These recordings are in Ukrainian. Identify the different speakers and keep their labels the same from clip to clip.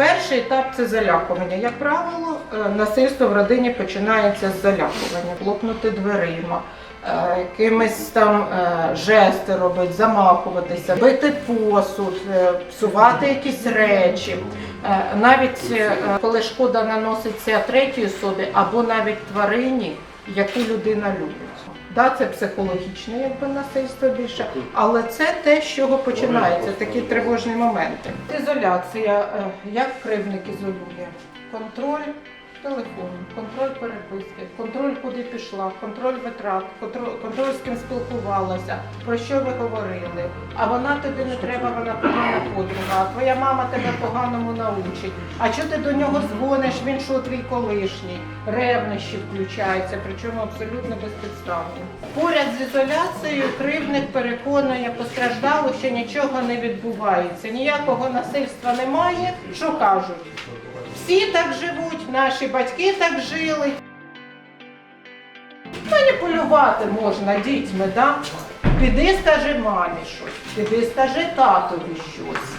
Speaker 1: Перший етап це залякування. Як правило, е, насильство в родині починається з залякування, хлопнути дверима, е, якимись там е, жести робити, замахуватися, бити посуд, псувати якісь речі. Навіть коли шкода наноситься третьої особі або навіть тварині, яку людина любить. Да, це психологічне якби насильство більше, але це те, з чого починається, такі тривожні моменти. Ізоляція, е, як кривник ізолює, контроль телефону, контроль переписки, контроль куди пішла, контроль витрат, контроль, контроль з ким спілкувалася, про що ви говорили. А вона тобі не треба, вона погана подруга, а твоя мама тебе поганому научить. А що ти до нього дзвониш? Він що твій колишній? Ревнощі включаються, причому абсолютно безпідставно. Поряд з ізоляцією кривник переконує постраждалу, що нічого не відбувається, ніякого насильства немає. Що кажуть? Всі так живуть, наші батьки так жили. Маніпулювати можна дітьми, да? Піди скажи мамі щось, піди скажи татові щось.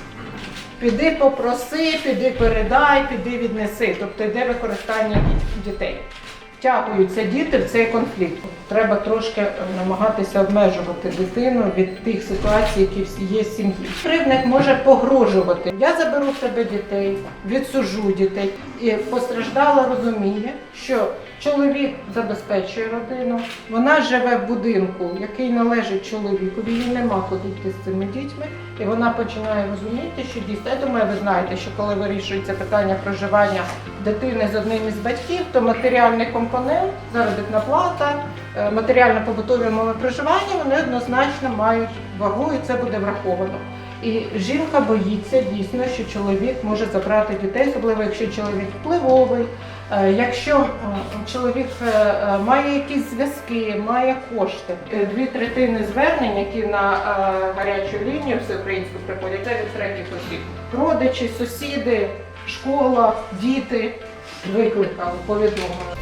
Speaker 1: Піди попроси, піди передай, піди віднеси. Тобто йде використання дітей. Втягуються діти в цей конфлікт. Треба трошки намагатися обмежувати дитину від тих ситуацій, які є в сім'ї. Кривник може погрожувати. Я заберу в тебе дітей, відсужу дітей. І постраждала розуміє, що чоловік забезпечує родину, вона живе в будинку, який належить чоловікові, їй нема куди йти з цими дітьми. І вона починає розуміти, що дійсно, я думаю, ви знаєте, що коли вирішується питання проживання дитини з одним із батьків, то матеріальний компонент, заробітна плата, е, матеріально-побутові умови проживання, вони однозначно мають вагу, і це буде враховано. І жінка боїться дійсно, що чоловік може забрати дітей, особливо якщо чоловік впливовий, е, якщо е, чоловік має якісь зв'язки, має кошти. Дві третини звернень, які на гарячу лінію всеукраїнську приходять, це від третіх осіб. Родичі, сусіди, школа, діти викликали, повідомили.